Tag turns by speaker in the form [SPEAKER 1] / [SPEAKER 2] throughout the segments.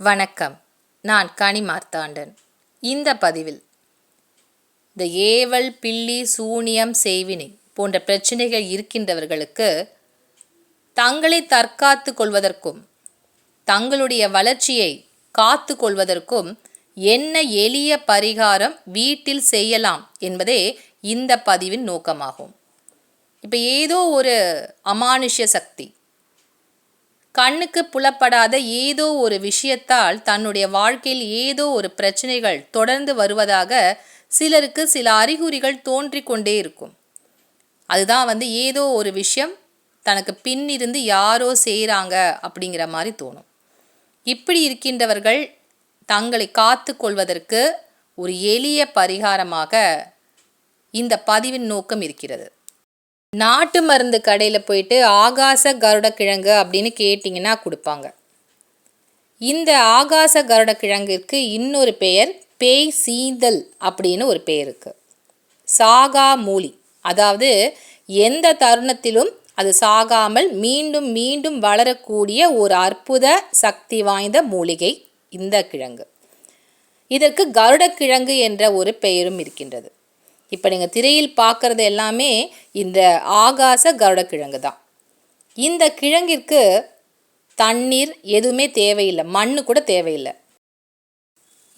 [SPEAKER 1] வணக்கம். நான் கனி மார்த்தாண்டன். இந்த பதிவில் இந்த ஏவல் பில்லி சூனியம் செய்வினை போன்ற பிரச்சனைகள் இருக்கின்றவர்களுக்கு தங்களை தற்காத்து கொள்வதற்கும் தங்களுடைய வளர்ச்சியை காத்து கொள்வதற்கும் என்ன எளிய பரிகாரம் வீட்டில் செய்யலாம் என்பதே இந்த பதிவின் நோக்கமாகும். இப்போ ஏதோ ஒரு அமானுஷ்ய சக்தி கண்ணுக்கு புலப்படாத ஏதோ ஒரு விஷயத்தால் தன்னுடைய வாழ்க்கையில் ஏதோ ஒரு பிரச்சனைகள் தொடர்ந்து வருவதாக சிலருக்கு சில அறிகுறிகள் தோன்றி கொண்டே இருக்கும். அதுதான் வந்து ஏதோ ஒரு விஷயம் தனக்கு பின்னிருந்து யாரோ செய்கிறாங்க அப்படிங்கிற மாதிரி தோணும். இப்படி இருக்கின்றவர்கள் தங்களை காத்து கொள்வதற்கு ஒரு எளிய பரிகாரமாக இந்த பதிவின் நோக்கம் இருக்கிறது. நாட்டு மருந்து கடையில் போயிட்டு ஆகாச கருடக்கிழங்கு அப்படின்னு கேட்டிங்கன்னா கொடுப்பாங்க. இந்த ஆகாச கருடக்கிழங்கிற்கு இன்னொரு பெயர் பேய் சீந்தல் அப்படின்னு ஒரு பெயர் இருக்குது சாகா மூலி. அதாவது எந்த தருணத்திலும் அது சாகாமல் மீண்டும் மீண்டும் வளரக்கூடிய ஒரு அற்புத சக்தி வாய்ந்த மூலிகை இந்த கிழங்கு. இதற்கு கருடக்கிழங்கு என்ற ஒரு பெயரும் இருக்கின்றது. இப்போ நீங்கள் திரையில் பார்க்குறது எல்லாமே இந்த ஆகாச கருடக்கிழங்கு தான். இந்த கிழங்கிற்கு தண்ணீர் எதுவுமே தேவையில்லை மண் கூட தேவையில்லை.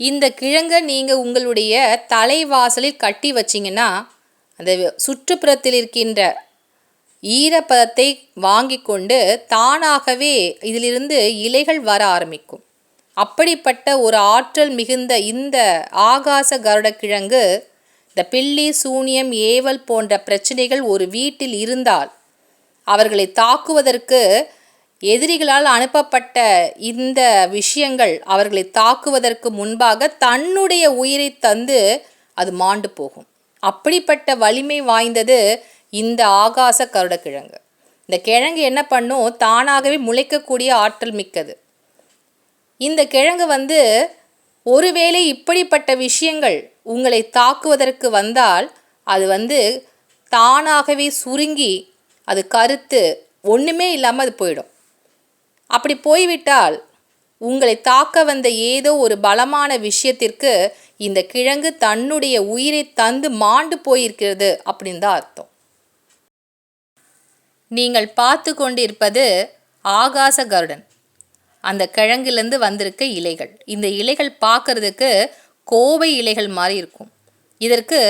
[SPEAKER 1] இந்த கிழங்கை நீங்கள் உங்களுடைய தலைவாசலில் கட்டி வச்சிங்கன்னா அந்த சுற்றுப்புறத்தில் இருக்கின்ற ஈரப்பதத்தை வாங்கி கொண்டு தானாகவே இதிலிருந்து இலைகள் வர ஆரம்பிக்கும். அப்படிப்பட்ட ஒரு ஆற்றல் மிகுந்த இந்த ஆகாச கருடக்கிழங்கு இந்த பில்லி சூனியம் ஏவல் போன்ற பிரச்சனைகள் ஒரு வீட்டில் இருந்தால் அவர்களை தாக்குவதற்கு எதிரிகளால் அனுப்பப்பட்ட இந்த விஷயங்கள் அவர்களை தாக்குவதற்கு முன்பாக தன்னுடைய உயிரை தந்து அது மாண்டு போகும். அப்படிப்பட்ட வலிமை வாய்ந்தது இந்த ஆகாச கருடக்கிழங்கு. இந்த கிழங்கு என்ன பண்ணும்? தானாகவே முளைக்கக்கூடிய ஆற்றல் மிக்கது. இந்த கிழங்கு வந்து ஒருவேளை இப்படிப்பட்ட விஷயங்கள் உங்களை தாக்குவதற்கு வந்தால் அது வந்து தானாகவே சுருங்கி அது கருத்து ஒன்றுமே இல்லாமல் அது போயிடும். அப்படி போய்விட்டால் உங்களை தாக்க வந்த ஏதோ ஒரு பலமான விஷயத்திற்கு இந்த கிழங்கு தன்னுடைய உயிரை தந்து மாண்டு போயிருக்கிறது அப்படின்னு தான் அர்த்தம். நீங்கள் பார்த்து கொண்டிருப்பது ஆகாச கருடன். அந்த கிழங்குலேருந்து வந்திருக்க இலைகள். இந்த இலைகள் பார்க்கறதுக்கு கோவை இலைகள் மாதிரி இருக்கும். இதற்கு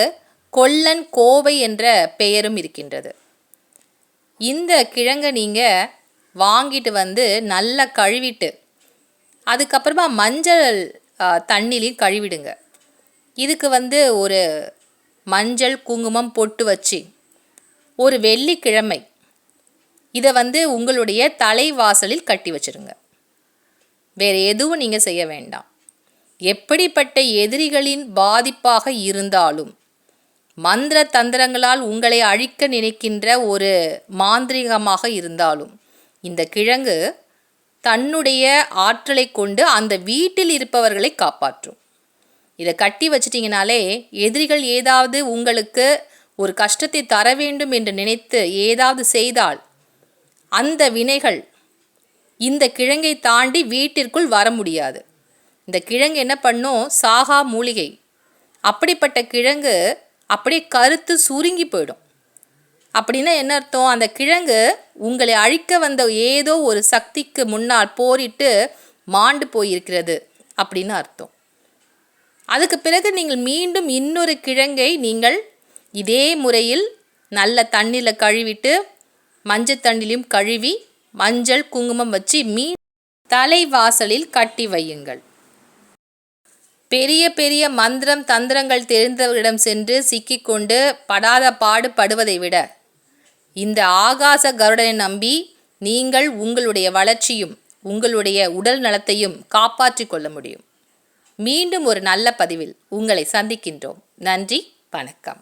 [SPEAKER 1] கொல்லன் கோவை என்ற பெயரும் இருக்கின்றது. இந்த கிழங்கை நீங்கள் வாங்கிட்டு வந்து நல்லா கழுவிட்டு அதுக்கப்புறமா மஞ்சள் தண்ணிலையும் கழுவிடுங்க. இதுக்கு வந்து ஒரு மஞ்சள் குங்குமம் பொட்டு வச்சு ஒரு வெள்ளிக்கிழமை இதை வந்து உங்களுடைய தலைவாசலில் கட்டி வச்சுருங்க. வேறு எதுவும் நீங்கள் செய்ய வேண்டாம். எப்படிப்பட்ட எதிரிகளின் பாதிப்பாக இருந்தாலும் மந்திர தந்திரங்களால் உங்களை அழிக்க நினைக்கின்ற ஒரு மாந்திரிகமாக இருந்தாலும் இந்த கிழங்கு தன்னுடைய ஆற்றலை கொண்டு அந்த வீட்டில் இருப்பவர்களை காப்பாற்றும். இதை கட்டி வச்சிட்டிங்கனாலே எதிரிகள் ஏதாவது உங்களுக்கு ஒரு கஷ்டத்தை தர வேண்டும் என்று நினைத்து ஏதாவது செய்தால் அந்த வினைகள் இந்த கிழங்கை தாண்டி வீட்டிற்குள் வர முடியாது. இந்த கிழங்கு என்ன பண்ணும்? சாகா மூலிகை. அப்படிப்பட்ட கிழங்கு அப்படியே கருத்து சுருங்கி போயிடும். அப்படின்னா என்ன அர்த்தம்? அந்த கிழங்கு உங்களை அழிக்க வந்த ஏதோ ஒரு சக்திக்கு முன்னால் போரிட்டு மாண்டு போயிருக்கிறது அப்படின்னு அர்த்தம். அதுக்கு பிறகு நீங்கள் மீண்டும் இன்னொரு கிழங்கை நீங்கள் இதே முறையில் நல்ல தண்ணியில் கழுவிட்டு மஞ்சள் தண்ணிலையும் கழுவி மஞ்சள் குங்குமம் வச்சு மீன் தலைவாசலில் கட்டி வையுங்கள். பெரிய பெரிய மந்திரம் தந்திரங்கள் தெரிந்தவரிடம் சென்று சிக்கிக்கொண்டு படாத பாடு படுவதை விட இந்த ஆகாச கருடனை நம்பி நீங்கள் உங்களுடைய வளர்ச்சியும் உங்களுடைய உடல் நலத்தையும் காப்பாற்றிக் கொள்ள முடியும். மீண்டும் ஒரு நல்ல பதிவில் உங்களை சந்திக்கின்றோம். நன்றி வணக்கம்.